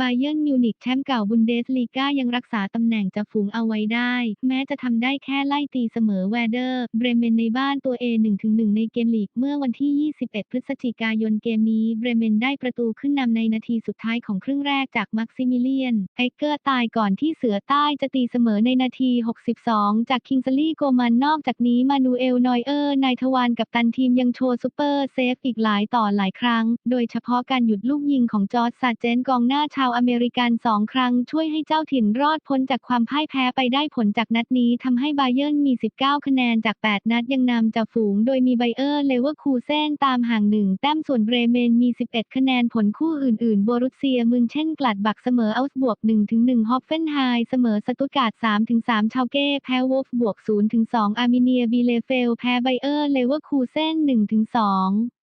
บาเยิร์นมิวนิกแชมป์เก่าบุนเดสลีกายังรักษาตำแหน่งจ่าฝูงเอาไว้ได้ แม้จะทำได้แค่ไล่ตีเสมอแวเดอร์ เบรเมนในบ้านตัวเอง1-1 ในเกมลีก เมื่อวันที่ 21 พฤศจิกายนเกมนี้ เบรเมนได้ประตูขึ้นนำในนาทีสุดท้ายของครึ่งแรกจากมักซิมิเลียน ไอเกอร์ตายก่อนที่เสือใต้จะตีเสมอในนาที 62 จากคิงซลี่โกมันนอกจากนี้มานูเอลนอยเออร์นายทวารกับตันทีมยังโชว์ซูเปอร์เซฟอีกหลายต่อหลายครั้ง โดยเฉพาะการหยุดลูกยิงของจอร์จซาเจนกองหน้าชาาวอเมริกันสองครั้งช่วยให้เจ้าถิ่นรอดพ้นจากความพ่ายแพ้ไปได้ผลจากนัดนี้ทำให้บาเยิร์นมี 19 คะแนนจาก 8 นัดยังนำจากฝูง โดยมีไบเออร์เลเวอร์คูเซนตามห่างหนึ่งแต้มส่วนเบรเมนมี 11 คะแนนผลคู่อื่นๆ โบรุสเซียมึงเช่นกลัดบักเสมออัลส์บวก1-1ฮอฟเฟนไฮเสมอสตุตการ์ด3-3ชาวเก้แพ้วอฟบวก0-2อาร์มิเนียบีเลเฟลแพ้ไบเออร์เลเวอร์คูเซน1-2